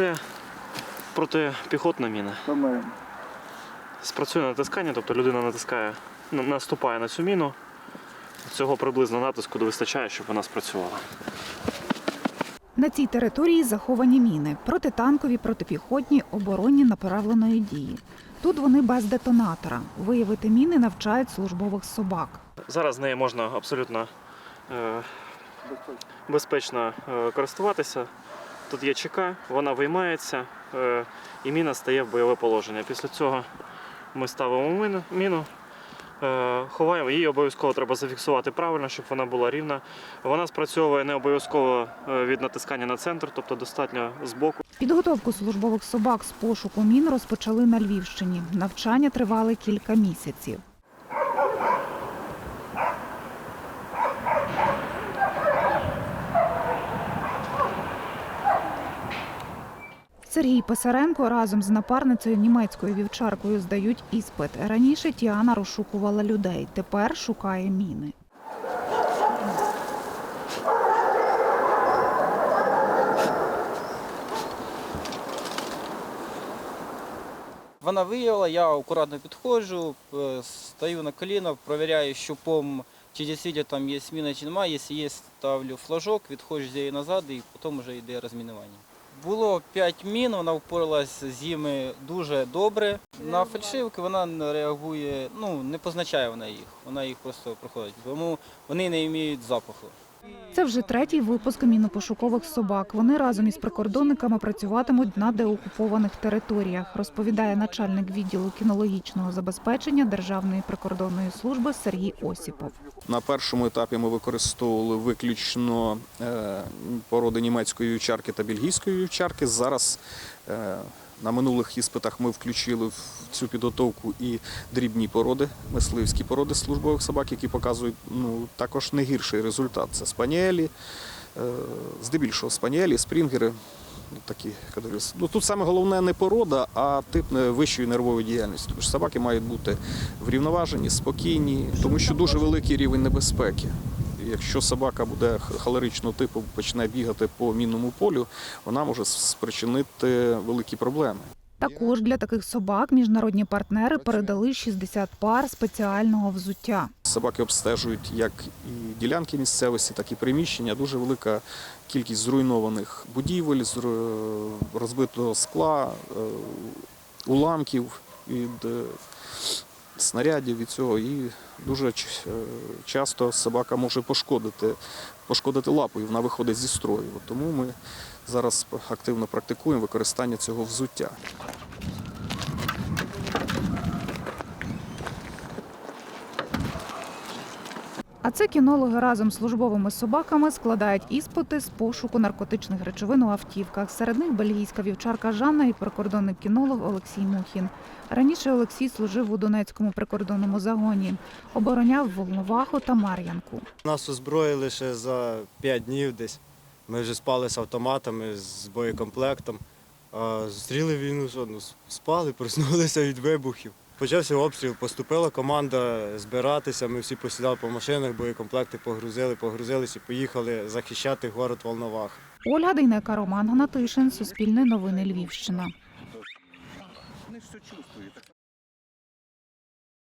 Це протипіхотна міна. Спрацює натискання, тобто людина натискає, наступає на цю міну. Цього приблизно натиску вистачає, щоб вона спрацювала. На цій території заховані міни протитанкові, протипіхотні, оборонні направленої дії. Тут вони без детонатора. Виявити міни навчають службових собак. Зараз нею можна абсолютно е, безпечно е, користуватися. Тут є ЧК, вона виймається е, і міна стає в бойове положення. Після цього ми ставимо міну, е, ховаємо. Її обов'язково треба зафіксувати правильно, щоб вона була рівна. Вона спрацьовує не обов'язково е, від натискання на центр, тобто достатньо збоку. Підготовку службових собак з пошуку мін розпочали на Львівщині. Навчання тривали кілька місяців. Сергій Писаренко разом з напарницею німецькою вівчаркою здають іспит. Раніше Тіана розшукувала людей, тепер шукає міни. Вона виявила, я акуратно підходжу, е, стою на коліна, провіряю щупом, чи дійсно там є міна, чи немає. Якщо є, ставлю флажок, відходжу з неї назад і потім вже йде розмінування. Було 5 мін, вона впоралась з ними дуже добре. На фальшивки вона не реагує, ну не позначає вона їх, вона їх просто проходить, тому вони не мають запаху. Це вже третій випуск мінопошукових собак. Вони разом із прикордонниками працюватимуть на деокупованих територіях, розповідає начальник відділу кінологічного забезпечення Державної прикордонної служби Сергій Осіпов. На першому етапі ми використовували виключно е, породи німецької вівчарки та бельгійської вівчарки. Зараз е, на минулих іспитах ми включили в цю підготовку і дрібні породи, мисливські породи службових собак, які показують ну, також не гірший результат. Це спаніелі, е, здебільшого спаніелі, спрінгери. ну, Такі ну, тут саме головне не порода, а тип е, вищої нервової діяльності. Тому що собаки мають бути врівноважені, спокійні, тому що дуже великий рівень небезпеки. Якщо собака буде холеричного типу, почне бігати по мінному полю, вона може спричинити великі проблеми. Також для таких собак міжнародні партнери передали 60 пар спеціального взуття. Собаки обстежують як і ділянки місцевості, так і приміщення. Дуже велика кількість зруйнованих будівель, розбитого скла, е, уламків від е, снарядів від цього. І дуже е, часто собака може пошкодити, пошкодити лапу, і вона виходить зі строю. Тому ми зараз активно практикуємо використання цього взуття. А це кінологи разом з службовими собаками складають іспити з пошуку наркотичних речовин у автівках. Серед них бельгійська вівчарка Жанна і прикордонний кінолог Олексій Мухін. Раніше Олексій служив у Донецькому прикордонному загоні, обороняв Волноваху та Мар'янку. Нас озброїли лише за 5 днів десь. Ми вже спали з автоматами, з боєкомплектом. Зустріли війну, що ну, спали, проснулися від вибухів. Почався обстріл, поступила команда збиратися. Ми всі посідали по машинах, боєкомплекти погрузили, погрузились і поїхали захищати город Волновах. Ольга Дейнека, Роман Гнатишин, Суспільне новини Львівщина.